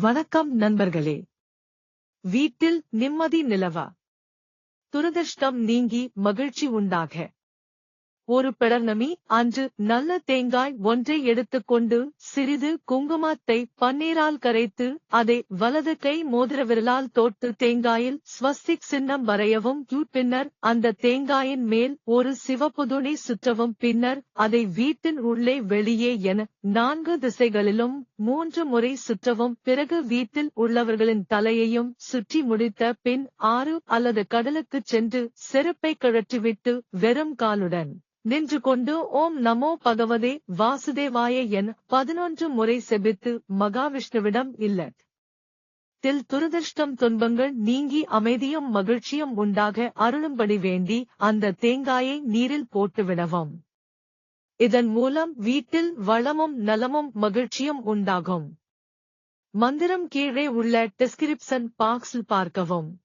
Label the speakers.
Speaker 1: வணக்கம் நண்பர்களே. வீட்டில் நிம்மதி நிலவ. துரதிர்ஷ்டம் நீங்கி மகிழ்ச்சி உண்டாக. ஒரு பிறர்ணமி அன்று நல்ல தேங்காய் ஒன்றை எடுத்துக்கொண்டு சிறிது குங்குமத்தை பன்னீரால் கரைத்து அதை வலது கை மோதிர விரலால் தோட்டு தேங்காயில் ஸ்வஸ்திக் சின்னம் வரையவும் பின்னர் அந்த தேங்காயின் மேல் ஒரு சிவப்பு துணி சுற்றவும் பின்னர் அதை வீட்டின் உள்ளே வெளியே என நான்கு திசைகளிலும் மூன்று முறை சுற்றவும் பிறகு வீட்டில் உள்ளவர்களின் தலையையும் சுற்றி முடித்த பின் ஆறு அல்லது கடலுக்குச் சென்று செருப்பை கழற்றிவிட்டு வெறும் காலுடன் நின்று கொண்டு ஓம் நமோ பகவதே வாசுதேவாய என் பதினொன்று முறை செபித்து மகாவிஷ்ணுவிடம் இல்ல. தில் துரதிருஷ்டம் துன்பங்கள் நீங்கி அமைதியும் மகிழ்ச்சியும் உண்டாக அருளும்படி வேண்டி அந்த தேங்காயை நீரில் போட்டுவிடவும் இதன் மூலம் வீட்டில் வளமும் நலமும் மகிழ்ச்சியும் உண்டாகும். மந்திரம் கீழே உள்ள டெஸ்கிரிப்ஷன் பாக்ஸில் பார்க்கவும்.